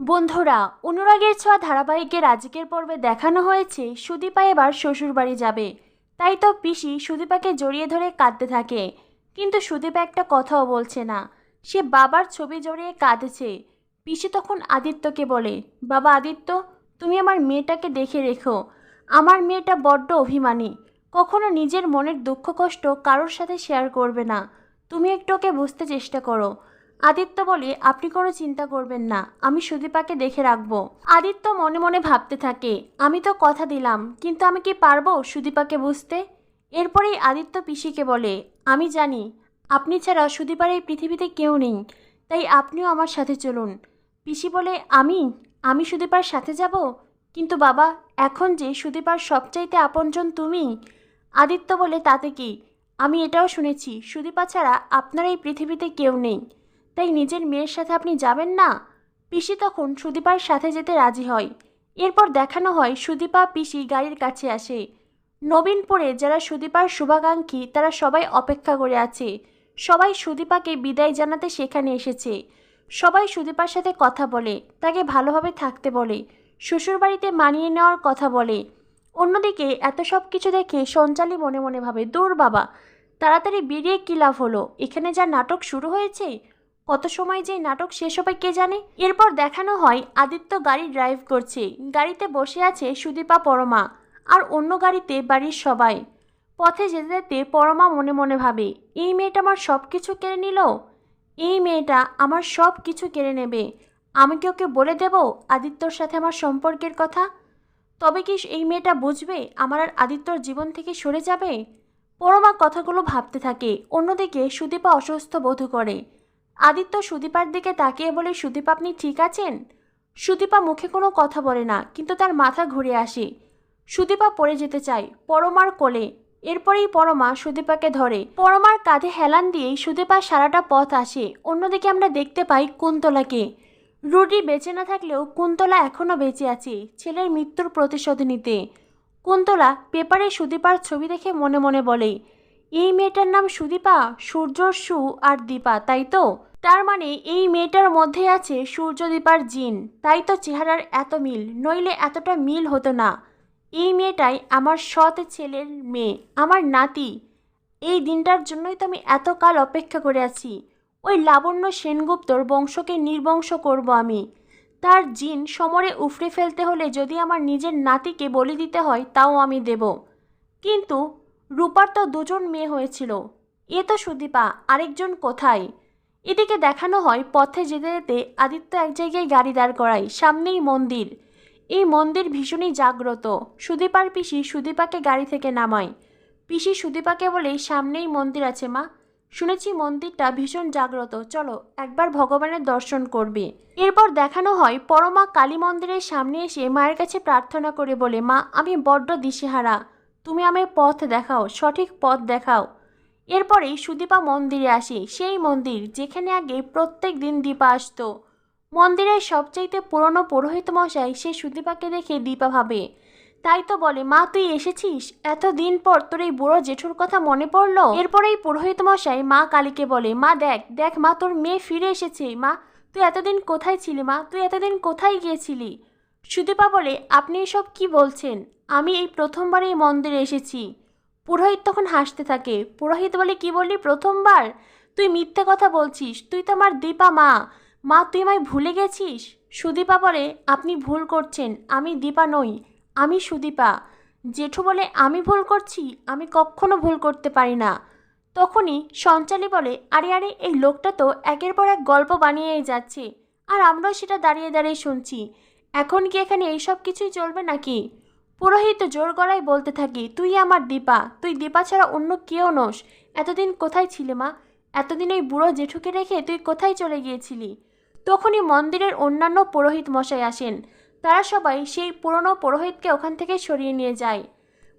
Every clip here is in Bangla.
বন্ধুরা, অনুরাগের ছোঁয়া ধারাবাহিকের আজকের পর্বে দেখানো হয়েছে সুদীপা এবার শ্বশুরবাড়ি যাবে। তাই তো পিসি সুদীপাকে জড়িয়ে ধরে কাঁদতে থাকে। কিন্তু সুদীপা একটা কথাও বলছে না। সে বাবার ছবি জড়িয়ে কাঁদছে। পিসি তখন আদিত্যকে বলে, বাবা আদিত্য, তুমি আমার মেয়েটাকে দেখে রেখো। আমার মেয়েটা বড্ড অভিমানী। কখনো নিজের মনের দুঃখ কষ্ট কারোর সাথে শেয়ার করবে না। তুমি একটু ওকে বুঝতে চেষ্টা করো। আদিত্য বলে, আপনি কোনো চিন্তা করবেন না, আমি সুদীপাকে দেখে রাখব। আদিত্য মনে মনে ভাবতে থাকে, আমি তো কথা দিলাম, কিন্তু আমি কি পারব সুদীপাকে বুঝতে? এরপরেই আদিত্য পিসিকে বলে, আমি জানি, আপনি ছাড়া সুদীপার এই পৃথিবীতে কেউ নেই, তাই আপনিও আমার সাথে চলুন। পিসি বলে, আমি? আমি সুদীপার সাথে যাব? কিন্তু বাবা, এখন যে সুদীপার সবচাইতে আপনজন তুমি? আদিত্য বলে, তাতে কি? আমি এটাও শুনেছি, সুদীপা ছাড়া আপনার এই পৃথিবীতে কেউ নেই। তাই নিজের মেয়ের সাথে আপনি যাবেন না? পিসি তখন সুদীপার সাথে যেতে রাজি হয়। এরপর দেখানো হয় সুদীপা পিসি গাড়ির কাছে আসে। নবীনপুরে যারা সুদীপার শুভাকাঙ্ক্ষী, তারা সবাই অপেক্ষা করে আছে। সবাই সুদীপাকে বিদায় জানাতে সেখানে এসেছে। সবাই সুদীপার সাথে কথা বলে, তাকে ভালোভাবে থাকতে বলে, শ্বশুরবাড়িতে মানিয়ে নেওয়ার কথা বলে। অন্যদিকে এত সব কিছু দেখে সঞ্চালী মনে মনে ভাবে, দূর বাবা, তাড়াতাড়ি বেরিয়ে কী লাভ হলো? এখানে যা নাটক শুরু হয়েছে? কত সময় যে নাটক শেষ হবে কে জানে? এরপর দেখানো হয় আদিত্য গাড়ি ড্রাইভ করছে। গাড়িতে বসে আছে সুদীপা, পরমা আর অন্য গাড়িতে বাড়ির সবাই। পথে যেতে যেতে পরমা মনে মনে ভাবে, এই মেয়েটা আমার সব কিছু কেড়ে নিল? এই মেয়েটা আমার সব কিছু কেড়ে নেবে। আমি কি ওকে বলে দেব আদিত্যর সাথে আমার সম্পর্কের কথা? তবে কি এই মেয়েটা বুঝবে আমার আর আদিত্যর জীবন থেকে সরে যাবে? পরমা কথাগুলো ভাবতে থাকে। অন্যদিকে সুদীপা অসুস্থ বোধ করে। আদিত্য সুদীপার দিকে তাকিয়ে বলে, সুদীপা, আপনি ঠিক আছেন? সুদীপা মুখে কোনো কথা বলে না, কিন্তু তার মাথা ঘুরে আসে। সুদীপা পড়ে যেতে চায়, পরমার কোলে। এরপরেই পরমা সুদীপাকে ধরে। পরমার কাঁধে হেলান দিয়েই সুদীপা সারাটা পথ আসে। অন্যদিকে আমরা দেখতে পাই কুন্তলাকে। রুডি বেঁচে না থাকলেও কুন্তলা এখনও বেঁচে আছে, ছেলের মৃত্যুর প্রতিশোধ নিতে। কুন্তলা পেপারে সুদীপার ছবি দেখে মনে মনে বলে এই মেয়েটার নাম সুদীপা সূর্যর সু আর দীপা, তাই তো? তার মানে এই মেয়েটার মধ্যে আছে সূর্যদীপার জিন। তাই তো চেহারার এত মিল, নইলে এতটা মিল হতো না। এই মেয়েটাই আমার সৎ ছেলের মেয়ে, আমার নাতি। এই দিনটার জন্যই তো আমি এতকাল অপেক্ষা করে আছি। ওই লাবণ্য সেনগুপ্তর বংশকে নির্বংশ করব আমি। তার জিন সমরে উফরে ফেলতে হলে যদি আমার নিজের নাতিকে বলি দিতে হয়, তাও আমি দেব। কিন্তু রূপার তো দুজন মেয়ে হয়েছিল। এ তো সুদীপা, আরেকজন কোথায়? এদিকে দেখানো হয় পথে যেতে যেতে আদিত্য এক জায়গায় গাড়ি দাঁড় করায়, সামনেই মন্দির। এই মন্দির ভীষণই জাগ্রত। সুদীপার পিসি সুদীপাকে গাড়ি থেকে নামায়। পিসি সুদীপাকে বলে, সামনেই মন্দির আছে মা। শুনেছি মন্দিরটা ভীষণ জাগ্রত। চলো একবার ভগবানের দর্শন করবে। এরপর দেখানো হয় পরমা কালী মন্দিরের সামনে এসে মায়ের কাছে প্রার্থনা করে বলে, মা, আমি বড্ড দিশেহারা। তুমি আমায় পথ দেখাও, সঠিক পথ দেখাও। এরপরেই সুদীপা মন্দিরে আসে। সেই মন্দির যেখানে আগে প্রত্যেক দিন দীপা আসতো। মন্দিরের সবচাইতে পুরনো পুরোহিত মশাই সে সুদীপাকে দেখে দীপা ভাবে, তাই তো বলে, মা, তুই এসেছিস? এত দিন পর তোর এই বুড়ো জেঠুর কথা মনে পড়ল? এরপরেই পুরোহিত মশাই মা কালীকে বলে, মা, দেখ দেখ, মা, তোর মেয়ে ফিরে এসেছে। মা, তুই এতদিন কোথায় ছিলি, মা? তুই এতদিন কোথায় গিয়েছিলি? সুদীপা বলে, আপনি এসব কি বলছেন? আমি এই প্রথমবার এই মন্দিরে এসেছি। পুরোহিত তখন হাসতে থাকে। পুরোহিত বলে, কি বললি প্রথমবার? তুই মিথ্যে কথা বলছিস। তুই তো আমার দীপা মা। মা, তুই আমায় ভুলে গেছিস? সুদীপা বলে, আপনি ভুল করছেন। আমি দীপা নই। আমি সুদীপা। জেঠু বলে, আমি ভুল করছি? আমি কখনো ভুল করতে পারি না। তখনই সঞ্চালী বলে, আরে আরে, এই লোকটা তো একের পর এক গল্প বানিয়েই যাচ্ছে। আর আমরাও সেটা দাঁড়িয়ে দাঁড়িয়ে শুনছি। এখন কি এখানে এইসব কিছুই চলবে নাকি? পুরোহিত জোর গলায় বলতে থাকি, তুই আমার দীপা, তুই দীপা ছাড়া অন্য কেউ নোস। এতদিন কোথায় ছিলে মা? এতদিন ওই বুড়ো জেঠুকে রেখে তুই কোথায় চলে গিয়েছিলি? তখনই মন্দিরের অন্যান্য পুরোহিত মশাই আসেন। তারা সবাই সেই পুরনো পুরোহিতকে ওখান থেকে সরিয়ে নিয়ে যায়।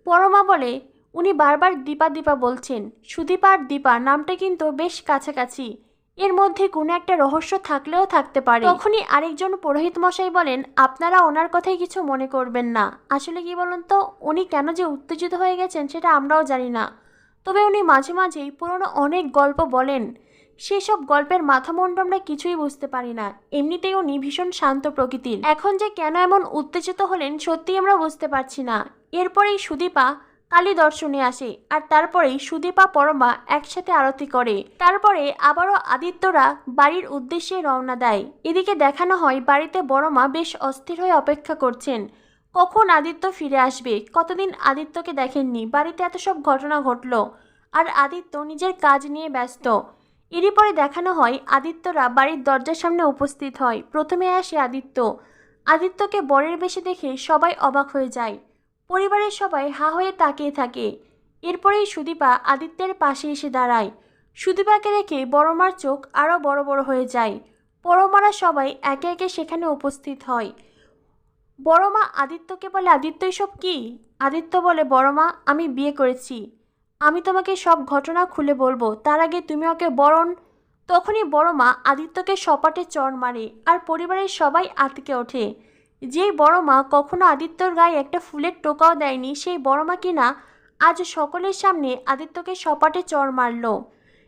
পরমা বলে, উনি বারবার দীপা দীপা বলছেন। সুদীপা আর দীপা, নামটা কিন্তু বেশ কাছাকাছি। এর মধ্যে কোনো একটা রহস্য থাকলেও থাকতে পারে। তখনই আরেকজন পুরোহিত মশাই বলেন, আপনারা ওনার কথাই কিছু মনে করবেন না। আসলে কি বলুন তো, উনি কেন যে উত্তেজিত হয়ে গেছেন সেটা আমরাও জানি না। তবে উনি মাঝে মাঝেই পুরনো অনেক গল্প বলেন। সেসব গল্পের মাথামুন্ড আমরা কিছুই বুঝতে পারি না। এমনিতেই উনি ভীষণ শান্ত প্রকৃতির। এখন যে কেন এমন উত্তেজিত হলেন সত্যিই আমরা বুঝতে পারছি না। এরপরেই সুদীপা কালী দর্শনে আসে আর তারপরেই সুদীপা, পরমা একসাথে আরতি করে। তারপরে আবারও আদিত্যরা বাড়ির উদ্দেশ্যে রওনা দেয়। এদিকে দেখানো হয় বাড়িতে বড়মা বেশ অস্থির হয়ে অপেক্ষা করছেন। কখন আদিত্য ফিরে আসবে? কতদিন আদিত্যকে দেখেননি? বাড়িতে এত সব ঘটনা ঘটলো আর আদিত্য নিজের কাজ নিয়ে ব্যস্ত। এরই পরে দেখানো হয় আদিত্যরা বাড়ির দরজার সামনে উপস্থিত হয়। প্রথমে আসে আদিত্য। আদিত্যকে বরের বেশে দেখে সবাই অবাক হয়ে যায়। পরিবারের সবাই হা হয়ে তাকিয়ে থাকে। এরপরেই সুদীপা আদিত্যের পাশে এসে দাঁড়ায়। সুদীপাকে দেখে বড়মার চোখ আরও বড় বড় হয়ে যায়। বড়মারা সবাই একে একে সেখানে উপস্থিত হয়। বড়মা আদিত্যকে বলে, আদিত্য, এসব কি? আদিত্য বলে বড়মা আমি বিয়ে করেছি। আমি তোমাকে সব ঘটনা খুলে বলব। তার আগে তুমি ওকে বরণ তখনই বড় মা আদিত্যকে সপাটে চড় মারে আর পরিবারের সবাই আতকে ওঠে। যেই বড় মা কখনো আদিত্যর গায়ে একটা ফুলের টোকাও দেয়নি, সেই বড় মা কিনা আজ সকলের সামনে আদিত্যকে সপাটে চর মারল।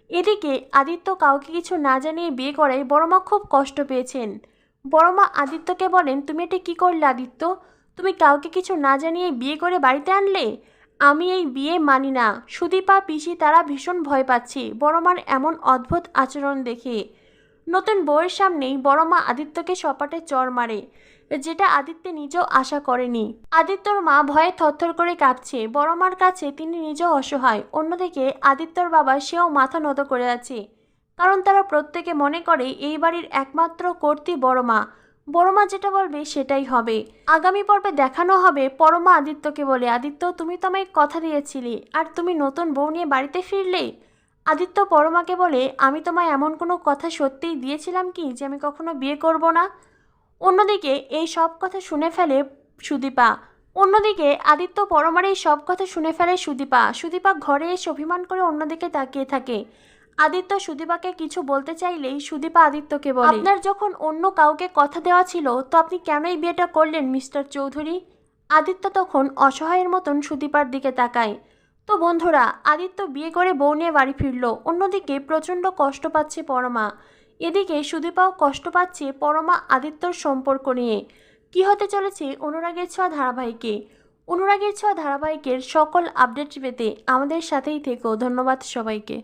এদিকে আদিত্য কাউকে কিছু না জানিয়ে বিয়ে করায় বড় মা খুব কষ্ট পেয়েছেন। বড় মা আদিত্যকে বলেন, তুমি এটা কী করলে আদিত্য? তুমি কাউকে কিছু না জানিয়ে বিয়ে করে বাড়িতে আনলে? আমি এই বিয়ে মানি না। সুদীপা, পিসি তারা ভীষণ ভয় পাচ্ছে বড়মার এমন অদ্ভুত আচরণ দেখে। নতুন বউয়ের সামনেই বড়মা আদিত্যকে সপাটে চর মারে। যেটা আদিত্য নিজেও আশা করেনি। আদিত্যর মা ভয়ে থরথর করে কাঁপছে বড়মার কাছে তিনি নিজেও অসহায়। অন্যদিকে আদিত্যর বাবা সেও মাথা নত করে আছে। কারণ তারা প্রত্যেকে মনে করে এই বাড়ির একমাত্র কর্তী বড়মা। বড়মা যেটা বলবে সেটাই হবে। আগামী পর্বে দেখানো হবে পরমা আদিত্যকে বলে, আদিত্য, তুমি তো আমায় কথা দিয়েছিলে। আর তুমি নতুন বউ নিয়ে বাড়িতে ফিরলে? আদিত্য পরমাকে বলে, আমি তোমায় এমন কোনো কথা সত্যিই দিয়েছিলাম কি যে আমি কখনো বিয়ে করব না? অন্যদিকে এই সব কথা শুনে ফেলে সুদীপা। অন্যদিকে আদিত্য পরমার এই সব কথা শুনে ফেলে সুদীপা। সুদীপা ঘরে এসে অভিমান করে অন্যদিকে তাকিয়ে থাকে। আদিত্য সুদীপাকে কিছু বলতে চাইলেই সুদীপা আদিত্যকে বলে, আপনার যখন অন্য কাউকে কথা দেওয়া ছিল, তো আপনি কেন এই বিয়েটা করলেন, মিস্টার চৌধুরী? আদিত্য তখন অসহায়ের মতন সুদীপার দিকে তাকায়। তো বন্ধুরা, আদিত্য বিয়ে করে বউ নিয়ে বাড়ি ফিরল। অন্যদিকে প্রচণ্ড কষ্ট পাচ্ছে পরমা। এদিকে সুদীপাও কষ্ট পাচ্ছে পরমা আদিত্যর সম্পর্ক নিয়ে। কি হতে চলেছে অনুরাগের ছোঁয়া ধারাবাহিকে? অনুরাগের ছোঁয়া ধারাবাহিকের সকল আপডেট পেতে আমাদের সাথেই থেকো। ধন্যবাদ সবাইকে।